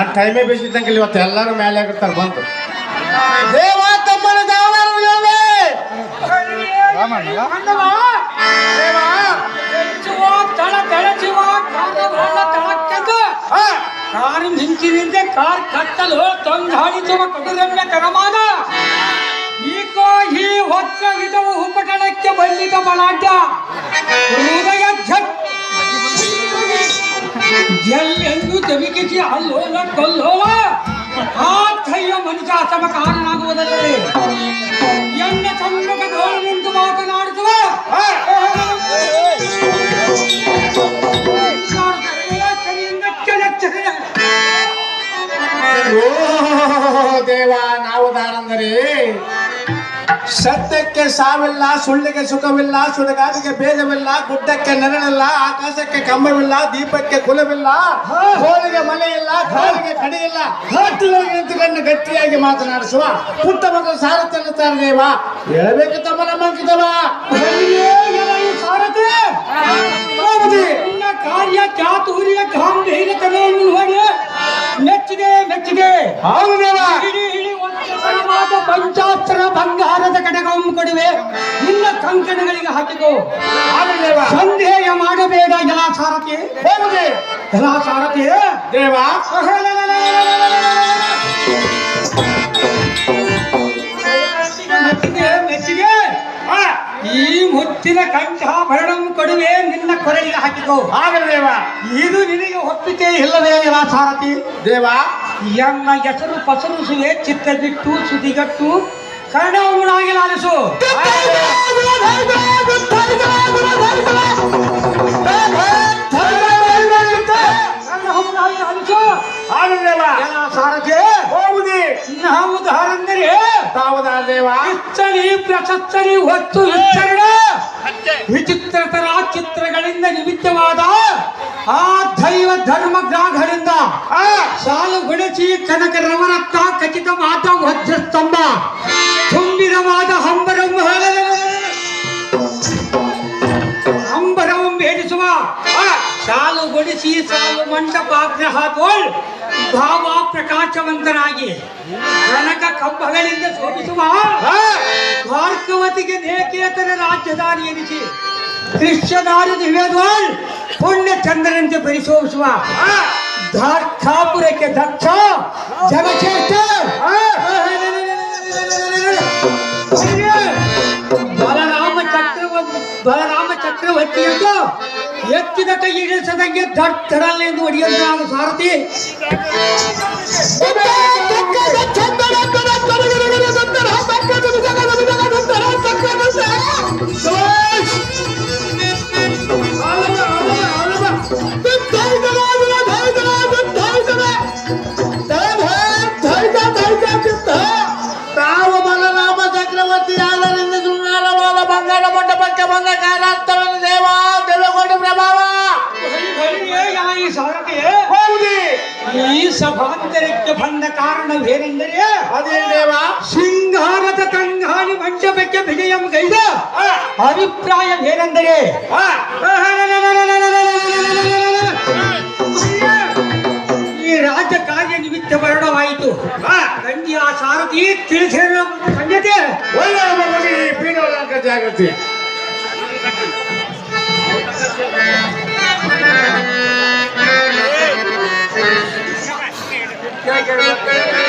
ನಾನು ಟೈಮೇ ಬೇಸಿದ್ದಂಗಿಲ್ಲ ಇವತ್ತು ಎಲ್ಲರೂ ಮೇಲೆ ಆಗಿರ್ತಾರೆ ಬಂದು ದೇವ ತಮ್ಮನ ದಾವರವೇ ತಳ ತಳಚುವ ಕಾರ್ಯಗಳ ತಳಕ್ಕೆಂದು. ಕಾರು ನಿಂತಿನಿಂದ ಕಾರ್ ಕತ್ತಲು ತೊಂದಾಡಿಸುವ ಕಡುರಮ್ಯ ಕರಮಾದ ಈಕೋ ಈ ಹೊತ್ತ ವಿಧವು ಉಪಟಳಕ್ಕೆ ಬಂದಿದ ಬಲಾಢ್ಯ ಎಲ್ಲೆಂದು ತವಿಕಿಸಿ ಅಲ್ಲೋಲ ಕಲ್ಲೋಲ? ಆ ಥಯ್ಯ ಮನುಷ್ಯ ಅಸಮ ಕಾರಣನಾಗುವುದರಲ್ಲಿ ಎನ್ನ ಸಮ್ಮುಖ ನಿಂತು ಮಾತನಾಡುತ್ತವ ದೇವ ನಾವು ದಾರಂದರೆ ಸತ್ಯಕ್ಕೆ ಸಾವಿಲ್ಲ ಸುಳ್ಳಿಗೆ ಸುಖವಿಲ್ಲ ಸುಡಗಾದಿಗೆ ಭೇದವಿಲ್ಲ ಗುಡ್ಡಕ್ಕೆ ನೆರಳಿಲ್ಲ ಆಕಾಶಕ್ಕೆ ಕಂಬವಿಲ್ಲ ದೀಪಕ್ಕೆ ಕುಲವಿಲ್ಲ ಕೋಳಿಗೆ ಮನೆಯಿಲ್ಲ ಕಾಲಿಗೆ ಕಡಿ ಇಲ್ಲ ಹಟ್ಟಿಗಳಿಗೆ ನಿಂತುಕೊಂಡು ಗಟ್ಟಿಯಾಗಿ ಮಾತನಾಡಿಸುವ ಪುಟ್ಟ ಮಕ್ಕಳು ಸಾರಥ್ಯನ್ನುತ್ತಾರೆ ದೇವ. ಹೇಳಬೇಕು ತಮ್ಮ ನಿನ್ನ ಕಂಕಣಗಳಿಗೆ ಹಾಕಿಕೋ. ಸಂದೇಹ ಮಾಡಬೇಡ ಜಲಾಸಾರಥಿ ಹೋಗುದೇ ಜಲಾಸಾರಥಿ ದೇವ? ಮೆಚ್ಚಿಗೆ ಮೆಚ್ಚಿಗೆ ಆ, ಈ ಮುತ್ತಿನ ಕಂಠಾಭರಣಂ ಕೊಡುವೆ ನಿನ್ನ ಕೊರೆಯಿಂದ ಹಾಕಿಕೋ. ಆಗಲಿ ದೇವ. ಇದು ನಿನಗೆ ಒಪ್ಪಿಗೆ ಇಲ್ಲವೇ ಜಲಾಸಾರಥಿ ದೇವ? ಎನ್ನ ಹೆಸರು ಪಸರುಸುವೆ ಚಿತ್ತ ಬಿಟ್ಟು ಸುದಿಗಟ್ಟು. ಕನ್ನಡವನ್ನಾಗಿ ಲಾಲಿಸು. ಕನ್ನಡವನ್ನಾಗಿ ಲಾಲಿಸು. ಆಗಲಿ ದೇವ ಜಲಾಸಾರಥಿ ಹೋಗುದಿ. ನಾವು ಧಾರಂದರೆ ತಾವುದ ದೇವ ಇಚ್ಚಲಿ ಪ್ರಶಸ್ತಲಿ ಹೊತ್ತು ವಿಸ್ತರಣ ವಿಚಿತ್ರತರ ಚಿತ್ರಗಳಿಂದ ನಿಮಿತ್ತವಾದ ಆ ದೈವ ಧರ್ಮ ಗ್ರಾಹರಿಂದ ಆ, ಸಾಲು ಗುಣಸಿ ಕನಕ ರವರತ್ತ ಖಚಿತವಾದ ವಜ್ರಸ್ತಂಭ. ಸಾಲು ಗುಣಿಸಿ ಸಾಲು ಮಂಟಪಾಗ್ರಹ ತೋಳ್ ಭಾವ ಪ್ರಕಾಶವಂತನಾಗಿ ಕನಕ ಕಂಬಗಳಿಂದ ಶೋಭಿಸುವ ಆ, ಭಾರ್ಗವತಿಗೆ ನೇಕೇತರ ರಾಜ್ಯದಾರಿ ಎನಿಸಿ ದೃಶ್ಯದಾರಿ ದಿವ್ಯದ್ವಾಳ್ ಪುಣ್ಯ ಚಂದ್ರನಂತೆ ಪರಿಶೋಭಿಸುವ ಆ, ಧಾರ್ಖಾಪುರಕ್ಕೆ ದಕ್ಷ ಜಗಚೇಷ್ಟ ಬಲರಾಮ ಚಕ್ರವರ್ತಿ ಬಲರಾಮ ಚಕ್ರವರ್ತಿಯನ್ನು ಎತ್ತಿದ ಕೈ ಇಳಿಸದಂಗೆ ದಟ್ಟಡಲ್ಲೆಂದು ಹೊಡೆಯುತ್ತಾಗ ಸಾರಥಿ ತಾವು ಬಲರಾಮ ಚಕ್ರವರ್ತಿ ಆದರಿಂದ ಶೃಂಗಾರವಾದ ಬಂಗಾರ ಮಂಟಪಕ್ಕೆ ಬಂದ ಕಾಲಾರ್ಥವನ್ನು ದೇವ ದೇವಗೊಂಡ ಪ್ರಭಾವ ಈ ಸಾರಥಿ ಈ ಸಭಾಂತರಕ್ಕೆ ಬಂದ ಕಾರಣವೇನೆಂದರೆ ಅದೇ ದೇವ? ಸಿಂಹಾರದ ತಂಗಾಳಿ ಮಂಟಪಕ್ಕೆ ವಿಜಯಂ ಗೈದ. ಅಭಿಪ್ರಾಯವೇನೆಂದರೆ ಈ ರಾಜ್ಯ ಕಾರ್ಯ ನಿಮಿತ್ತ ಮರಣವಾಯಿತು. ಗಂಜಿ ಆ ಸಾರಥಿ ತಿಳಿಸಿದ ಸಂಗತಿ ಒಳ್ಳೆಯ ಜಾಗೃತಿ. Jagger.